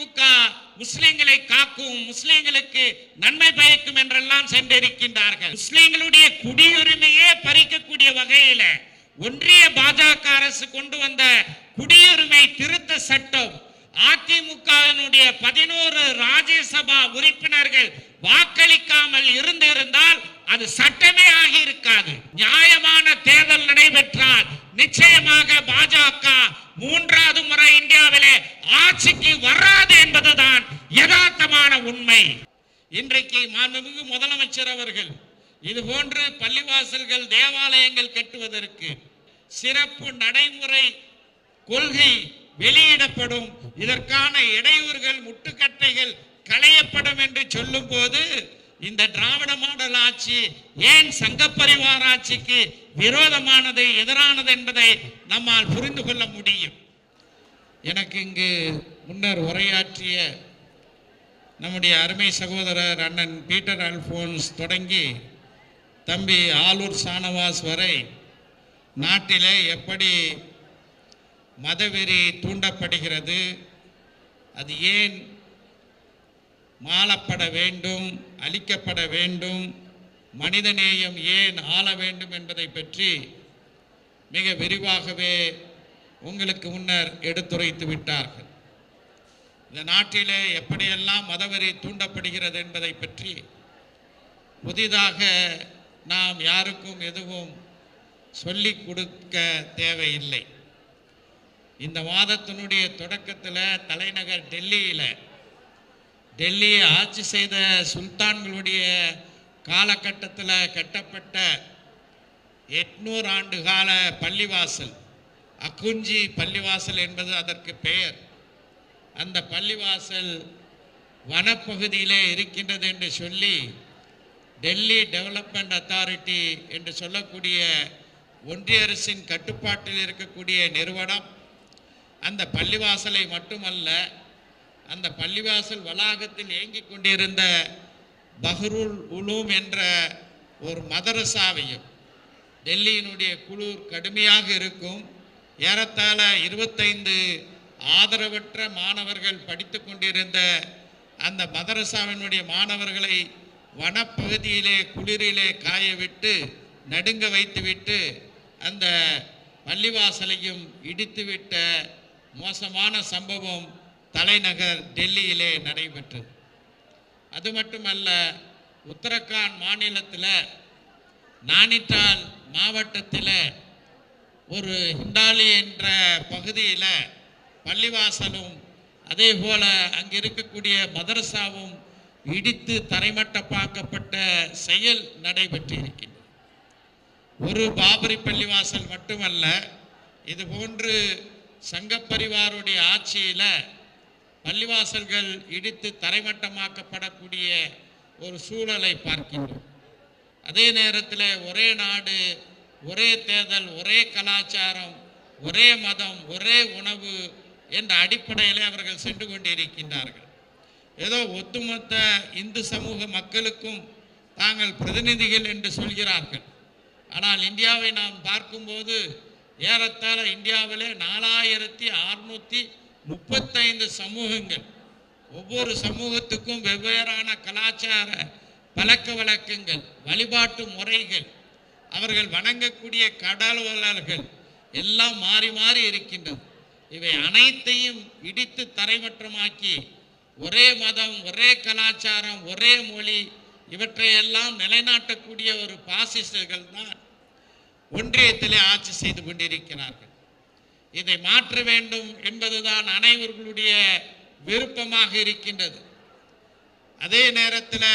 அதிமுக முஸ்லிம்களை காக்கும் முஸ்லிம்களுக்கு நன்மை பயக்கும் என்றெல்லாம் சென்றிருக்கின்றார்கள். முஸ்லிம்களுடைய குடியுரிமையே பறிக்கக்கூடிய வகையில ஒன்றிய பாஜக அரசு கொண்டு வந்த குடியுரிமை திருத்த சட்டம் அதிமுகவினுடைய பதினோரு ராஜ்யசபா உறுப்பினர்கள் வாக்களிக்காமல் இருந்திருந்தால் அது சட்டமே ஆகி இருக்காது நியாயமான தேர்தல் நடைபெற்றால் நிச்சயமாக பாஜக மூன்றாவது முறை இந்தியாவிலே ஆட்சிக்கு வராது யதார்த்தமான உண்மை. இன்றைக்கு மாண்புமிகு முதலமைச்சர் அவர்கள் இது போன்று பள்ளிவாசல்கள் தேவாலயங்கள் கட்டுவதற்கு சிறப்பு நடைமுறை கொள்கை வெளியிடப்படும். இதற்கான இடையூறுகள் முட்டுக்கட்டைகள் களையப்படும் என்று சொல்லும் போது இந்த திராவிட மாடல் ஆட்சி ஏன் சங்க பரிவார ஆட்சிக்கு விரோதமானது எதிரானது என்பதை நம்மால் புரிந்து கொள்ள முடியும். எனக்கு இங்கு முன்னர் உரையாற்றிய நம்முடைய அருமை சகோதரர் அண்ணன் பீட்டர் அல்போன்ஸ் தொடங்கி தம்பி ஆலூர் சானவாஸ் வரை நாட்டிலே எப்படி மதவெறி தூண்டப்படுகிறது அது ஏன் மாளப்பட வேண்டும் அழிக்கப்பட வேண்டும் மனிதநேயம் ஏன் ஆள வேண்டும் என்பதை பற்றி மிக விரிவாகவே உங்களுக்கு முன்னர் எடுத்துரைத்து விட்டார்கள். இந்த நாட்டிலே எப்படியெல்லாம் மதவெறி தூண்டப்படுகிறது என்பதை பற்றி புதிதாக நாம் யாருக்கும் எதுவும் சொல்லிக் கொடுக்க தேவையில்லை. இந்த மாதத்தினுடைய தொடக்கத்தில் தலைநகர் டெல்லியில் டெல்லியை ஆட்சி செய்த சுல்தான்களுடைய காலகட்டத்தில் கட்டப்பட்ட எட்நூறு ஆண்டு கால பள்ளிவாசல் அக்குஞ்சி பள்ளிவாசல் என்பது அதற்கு பெயர். அந்த பள்ளிவாசல் வனப்பகுதியிலே இருக்கின்றது என்று சொல்லி டெல்லி டெவலப்மெண்ட் அத்தாரிட்டி என்று சொல்லக்கூடிய ஒன்றிய அரசின் கட்டுப்பாட்டில் இருக்கக்கூடிய நிறுவனம். அந்த பள்ளிவாசலை மட்டுமல்ல அந்த பள்ளிவாசல் வளாகத்தில் இயங்கிக் கொண்டிருந்த பஹ்ருல் உலூம் என்ற ஒரு மதரசாவையும் டெல்லியினுடைய குளிர் கடுமையாக இருக்கும் ஏறத்தாழ இருபத்தைந்து ஆதரவற்ற மாணவர்கள் படித்து கொண்டிருந்த அந்த மதரசாவினுடைய மாணவர்களை வனப்பகுதியிலே குளிரிலே காய விட்டு நடுங்க வைத்துவிட்டு அந்த பள்ளிவாசலையும் இடித்துவிட்ட மோசமான சம்பவம் தலைநகர் டெல்லியிலே நடைபெற்றது. அது மட்டுமல்ல உத்தரகாண்ட் மாநிலத்தில் நானிட்டால் மாவட்டத்தில் ஒரு ஹிண்டாலி என்ற பகுதியில் பள்ளிவாசலும் அதே போல அங்கே இருக்கக்கூடிய மதரசாவும் இடித்து தரைமட்டப்பாக்கப்பட்ட செயல் நடைபெற்றிருக்கின்றது. ஒரு பாபரி பள்ளிவாசல் மட்டுமல்ல இது போன்று சங்கப்பரிவாருடைய ஆட்சியில் பள்ளிவாசல்கள் இடித்து தரைமட்டமாக்கப்படக்கூடிய ஒரு சூழலை பார்க்கின்றோம். அதே நேரத்தில் ஒரே நாடு ஒரே தேர்தல் ஒரே கலாச்சாரம் ஒரே மதம் ஒரே உணவு என்ற அடிப்படையிலே அவர்கள் சென்று கொண்டிருக்கின்றார்கள். ஏதோ ஒட்டுமொத்த இந்து சமூக மக்களுக்கும் தாங்கள் பிரதிநிதிகள் என்று சொல்கிறார்கள். ஆனால் இந்தியாவை நாம் பார்க்கும்போது ஏறத்தாழ இந்தியாவிலே நாலாயிரத்தி அறுநூற்றி முப்பத்தைந்து சமூகங்கள் ஒவ்வொரு சமூகத்துக்கும் வெவ்வேறான கலாச்சார பழக்க வழக்கங்கள் வழிபாட்டு முறைகள் அவர்கள் வணங்கக்கூடிய கடவுளர்கள் எல்லாம் மாறி மாறி இருக்கின்றது இவை அனைத்தையும் இடித்து தரைமட்டமாக்கி ஒரே மதம் ஒரே கலாச்சாரம் ஒரே மொழி இவற்றையெல்லாம் நிலைநாட்டக்கூடிய ஒரு பாசிஸ்டர்கள் தான் ஒன்றியத்திலே ஆட்சி செய்து கொண்டிருக்கிறார்கள். இதை மாற்ற வேண்டும் என்பதுதான் அனைவர்களுடைய விருப்பமாக இருக்கின்றது. அதே நேரத்தில்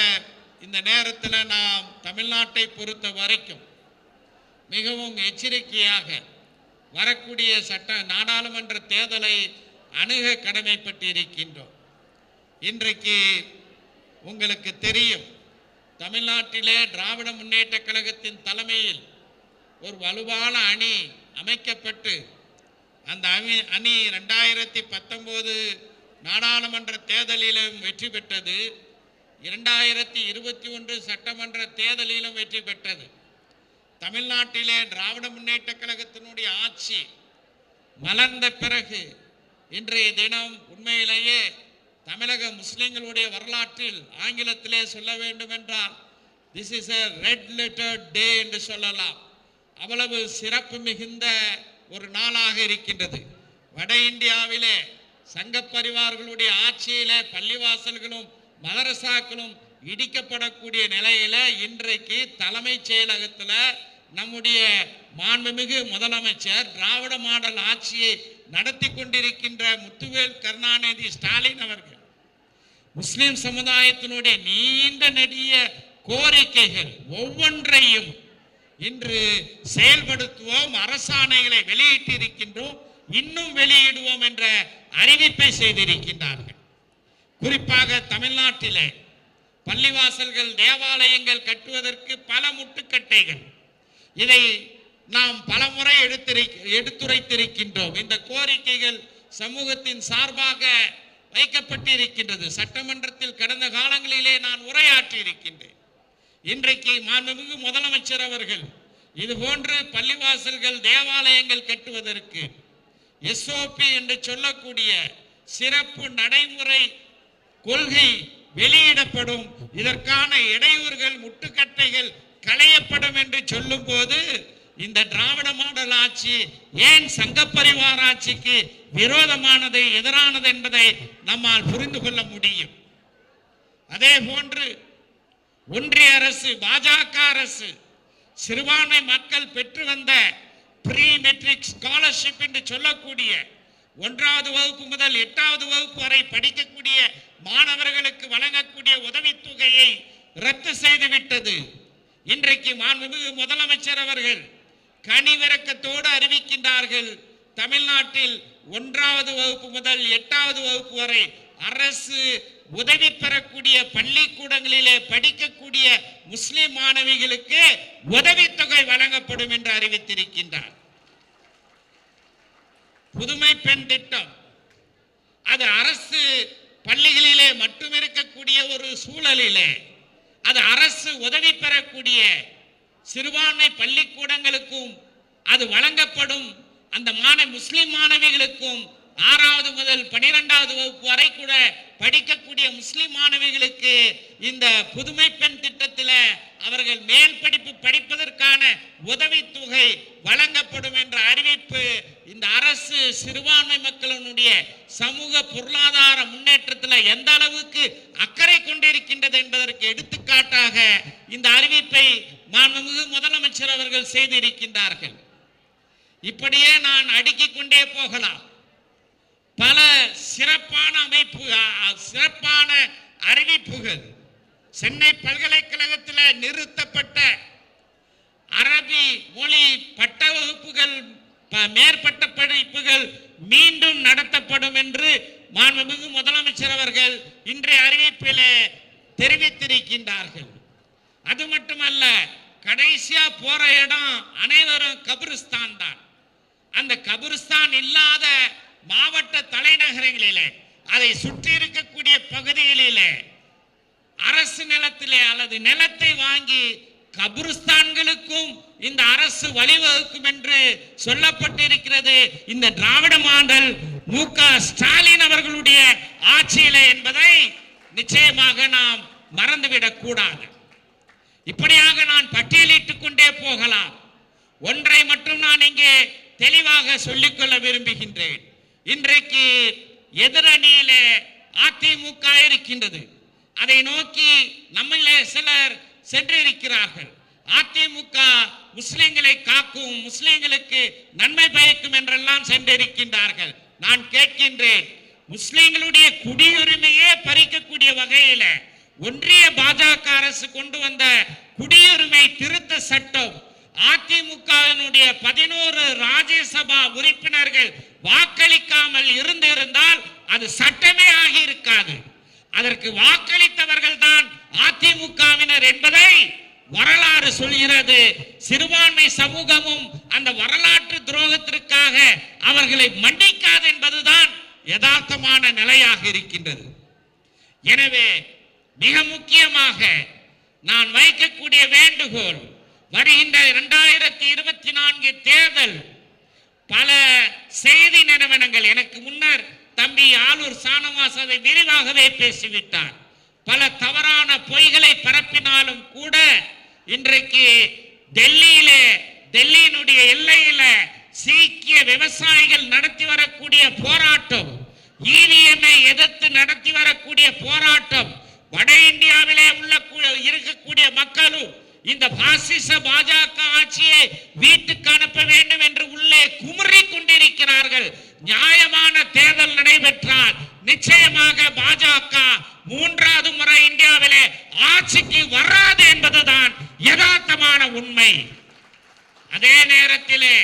இந்த நேரத்தில் நாம் தமிழ்நாட்டை பொறுத்த வரைக்கும் மிகவும் எச்சரிக்கையாக வரக்கூடிய சட்ட நாடாளுமன்ற தேர்தலை அணுக கடமைப்பட்டு இருக்கின்றோம் இன்றைக்கு உங்களுக்கு தெரியும் தமிழ்நாட்டிலே திராவிட முன்னேற்ற கழகத்தின் தலைமையில் ஒரு வலுவான அணி அமைக்கப்பட்டு அந்த அணி அணி ரெண்டாயிரத்தி பத்தொம்போது நாடாளுமன்ற தேர்தலிலும் வெற்றி பெற்றது. இரண்டாயிரத்தி இருபத்தி ஒன்று சட்டமன்ற தேர்தலிலும் வெற்றி பெற்றது. தமிழ்நாட்டிலே திராவிட முன்னேற்ற கழகத்தினுடைய ஆட்சி மலர்ந்த பிறகு இன்றைய தினம் உண்மையிலேயே தமிழக முஸ்லிம்களுடைய வரலாற்றில் ஆங்கிலத்திலே சொல்ல வேண்டும் என்றால் this is a red letter day என்று சொல்லலாம். அவ்வளவு சிறப்பு மிகுந்த ஒரு நாளாக இருக்கின்றது. வட இந்தியாவிலே சங்க பரிவார்களுடைய ஆட்சியிலே பள்ளிவாசல்களும் மதரசாக்களும் இடிக்கப்படக்கூடிய நிலையில இன்றைக்கு தலைமைச் செயலகத்துல நம்முடைய மாண்புமிகு முதலமைச்சர் திராவிட மாடல் ஆட்சியை நடத்தி கொண்டிருக்கின்ற முத்துவேல் கருணாநிதி ஸ்டாலின் அவர்கள் முஸ்லிம் சமுதாயத்தினுடைய நீண்ட நெடிய கோரிக்கைகள் ஒவ்வொன்றையும் இன்று செயல்படுத்துவோம் அரசாணைகளை வெளியிட்டிருக்கின்றோம் இன்னும் வெளியிடுவோம் என்ற அறிவிப்பை செய்திருக்கின்றார்கள். குறிப்பாக தமிழ்நாட்டிலே பள்ளிவாசல்கள் தேவாலயங்கள் கட்டுவதற்கு பல முட்டுக்கட்டைகள். இதை நாம் பலமுறை எடுத்துரை எடுத்துரைத்திருக்கின்றோம். இந்த கோரிக்கைகள் சமூகத்தின் சார்பாக வைக்கப்பட்டிருக்கின்றது. சட்டமன்றத்தில் கடந்த காலங்களிலே நான் உரையாற்றி இருக்கின்றேன் இன்றைக்கு மாண்புமிகு முதலமைச்சர் அவர்கள் இது போன்று பள்ளிவாசல்கள் தேவாலயங்கள் கட்டுவதற்கு எஸ்ஓபி என்று சொல்லக்கூடிய சிறப்பு நடைமுறை கொள்கை வெளியிடப்படும். இதற்கான இடையூறுகள் முட்டுக்கட்டைகள் களையப்படும் என்று சொல்லும்போது இந்த திராவிட மாடல் ஆட்சி ஏன் சங்க பரிவார ஆட்சிக்கு விரோதமானது எதிரானது என்பதை நம்மால் புரிந்து கொள்ள முடியும். அதே போன்று ஒன்றிய அரசு பாஜக அரசு சிறுபான்மை மக்கள் பெற்று வந்த ப்ரீ மெட்ரிக் ஸ்காலர்ஷிப் என்று சொல்லக்கூடிய ஒன்றாவது வகுப்பு முதல் எட்டாவது வகுப்பு வரை படிக்கக்கூடிய மாணவர்களுக்கு வழங்கக்கூடிய உதவித்தொகையை ரத்து செய்துவிட்டது இன்றைக்கு மாண்புமிகு முதலமைச்சர் அவர்கள் கனிவிறக்கத்தோடு அறிவிக்கின்றார்கள். தமிழ்நாட்டில் ஒன்றாவது வகுப்பு முதல் எட்டாவது வகுப்பு வரை அரசு உதவி பெறக்கூடிய பள்ளிக்கூடங்களிலே படிக்கக்கூடிய முஸ்லிம் மாணவிகளுக்கு உதவித்தொகை வழங்கப்படும் என்று அறிவித்திருக்கின்றார். புதுமை பெண் திட்டம். அது அரசு பள்ளிகளிலே மட்டும் இருக்கக்கூடிய ஒரு சூழலிலே அது அரசு உதவி பெறக்கூடிய சிறுபான்மை பள்ளிக்கூடங்களுக்கும் அது வழங்கப்படும். அந்த மாண முஸ்லிம் மாணவிகளுக்கும் ஆறாவது முதல் பனிரெண்டாவது வகுப்பு வரை கூட படிக்கக்கூடிய முஸ்லிம் மாணவிகளுக்கு இந்த புதுமை பெண் திட்டத்தில் அவர்கள் மேல் படிப்பு படிப்பதற்கான உதவித்தொகை வழங்கப்படும் என்ற அறிவிப்பு இந்த அரசு சிறுபான்மை மக்களினுடைய சமூக பொருளாதார முன்னேற்றத்தில் எந்த அளவுக்கு அக்கறை கொண்டிருக்கின்றது என்பதற்கு எடுத்துக்காட்டாக இந்த அறிவிப்பை மாண்புமிகு முதலமைச்சர் அவர்கள் செய்திருக்கின்றார்கள். இப்படியே நான் அடுக்கிக் கொண்டே போகலாம். பல சிறப்பான அமைப்பு சிறப்பான அறிவிப்புகள். சென்னை பல்கலைக்கழகத்தில் நிறுத்தப்பட்ட அரபி மொழி பட்ட வகுப்புகள் ப- மேற்பட்ட படிப்புகள் மீண்டும் நடத்தப்படும் என்று மாண்புமிகு முதலமைச்சர் அவர்கள் இன்றைய அறிவிப்பிலே தெரிவித்திருக்கின்றார்கள். அது மட்டுமல்ல கடைசியா போற இடம் அனைவரும் கபிரிஸ்தான் தான். அந்த கபிரிஸ்தான் இல்லாத மாவட்ட தலைநகரங்களிலே அதை சுற்றி இருக்கக்கூடிய பகுதிகளிலே அரசு நிலத்திலே அல்லது நிலத்தை வாங்கி கபுருஸ்தான்களுக்கும் இந்த அரசு வழிவகுக்கும் என்று சொல்லப்பட்டிருக்கிறது. இந்த திராவிட மாடல் மு. ஸ்டாலின் அவர்களுடைய ஆட்சியிலே என்பதை நிச்சயமாக நாம் மறந்துவிடக் கூடாது. இப்படியாக நான் பட்டியலிட்டுக் கொண்டே போகலாம். ஒன்றை மட்டும் நான் இங்கே தெளிவாக சொல்லிக்கொள்ள விரும்புகின்றேன். இன்றைக்கு எதிரணியிலே அதிமுக இருக்கின்றது. அதை நோக்கி நம்மளே சிலர் சென்றிருக்கிறார்கள். அதிமுக முஸ்லிம்களை காக்கும் முஸ்லிம்களுக்கு நன்மை பயக்கும் என்றெல்லாம் சென்றிருக்கின்றார்கள். நான் கேட்கின்றேன் முஸ்லிம்களுடைய குடியுரிமையே பறிக்கக்கூடிய வகையில ஒன்றிய பாஜக அரசு கொண்டு வந்த குடியுரிமை திருத்த சட்டம் அதிமுகவினுடைய பதினோரு ராஜ்யசபா உறுப்பினர்கள் வாக்களிக்காமல் இருந்திருந்தால் அது சட்டமே ஆகியிருக்காது. அதற்கு வாக்களித்தவர்கள் தான் அதிமுகவினர் என்பதை வரலாறு சொல்கிறது. சிறுபான்மை சமூகமும் அந்த வரலாற்று துரோகத்திற்காக அவர்களை மன்னிக்காது என்பதுதான் யதார்த்தமான நிலையாக இருக்கின்றது. எனவே மிக முக்கியமாக நான் வைக்கக்கூடிய வேண்டுகோள் வருகின்ற இரண்டாயிரத்தி இருபத்தி நான்கு தேர்தல் பல செய்தி நிறுவனங்கள் எனக்கு முன்னர் தம்பி ஆளூர் சானவாஸ் அதை விரிவாகவே பேசிவிட்டார் பல தவறான பொய்களை பரப்பினாலும் கூட இன்றைக்கு டெல்லியிலே டெல்லியினுடைய எல்லையில சீக்கிய விவசாயிகள் நடத்தி வரக்கூடிய போராட்டம் இவிஎம்ஐ எதிர்த்து நடத்தி வரக்கூடிய போராட்டம் வட இந்தியாவிலே உள்ள இருக்கக்கூடிய மக்களும் இந்த பாசிச பாஜக ஆட்சியை வீட்டுக்கு அனுப்ப வேண்டும் என்று உள்ளே கொண்டிருக்கிறார்கள் நியாயமான தேர்தல் நடைபெற்றால் நிச்சயமாக பாஜக மூன்றாவது முறை இந்தியாவிலே ஆட்சிக்கு வராது என்பதுதான் யதார்த்தமான உண்மை. அதே நேரத்திலே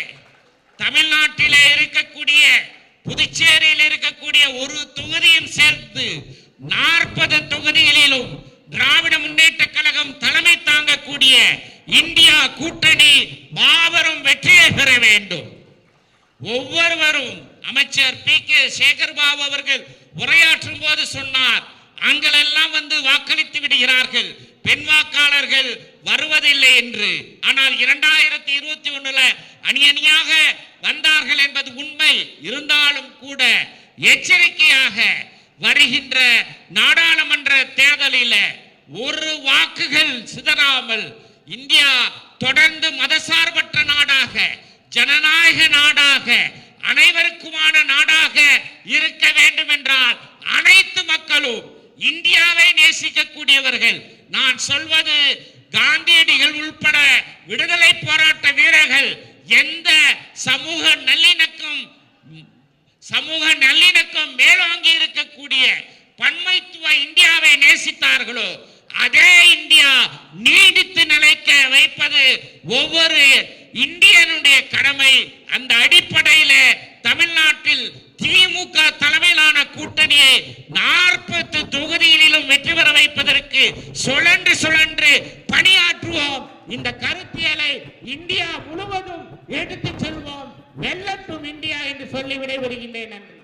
தமிழ்நாட்டிலே இருக்கக்கூடிய புதுச்சேரியில் இருக்கக்கூடிய ஒரு தொகுதியும் சேர்த்து நாற்பது தொகுதிகளிலும் திராவிட முன்னேற்ற கழகம் தலைமை தாங்கக்கூடிய இந்தியா கூட்டணி மாபெரும் வெற்றியை பெற வேண்டும். ஒவ்வொருவரும் அமைச்சர் பி கே சேகர்பாபு அவர்கள் உரையாற்றும் போது சொன்னார் அங்களெல்லாம் வந்து வாக்களித்து விடுகிறார்கள் பெண் வாக்காளர்கள் வருவதில்லை என்று. ஆனால் இரண்டாயிரத்தி இருபத்தி ஒண்ணுல அணி அணியாக வந்தார்கள் என்பது உண்மை. இருந்தாலும் கூட எச்சரிக்கையாக வருகின்ற நாடாளுமன்ற தேர்தலில் ஒரு வாக்குகள் சிதறாமல் இந்தியா தொடர்ந்து மதசார்பற்ற நாடாக ஜனநாயக நாடாக அனைவருக்குமான நாடாக இருக்க வேண்டும் என்றால் அனைத்து மக்களும் இந்தியாவை நேசிக்கக்கூடியவர்கள். நான் சொல்வது காந்தியடிகள் உள்பட விடுதலை போராட்ட வீரர்கள் எந்த சமூக நல்லிணக்கம் சமூக நல்லிணக்கம் மேலோங்கி இருக்கக்கூடிய பன்மைத்துவ இந்தியாவை நேசித்தார்களோ அதே இந்தியா நீடித்து நிலைக்க வைப்பது ஒவ்வொரு இந்தியனுடைய கடமை அந்த அடிப்படையில தமிழ்நாட்டில் திமுக தலைமையிலான கூட்டணியை நாற்பத்து தொகுதிகளிலும் வெற்றி பெற வைப்பதற்கு சுழன்று சுழன்று பணியாற்றுவோம். இந்த கருத்தியலை இந்தியா முழுவதும் எடுத்துச் செல்வோம். வெல்லட்டும் இந்தியா என்று சொல்லி விடைபெறுகின்றேன் நன்றி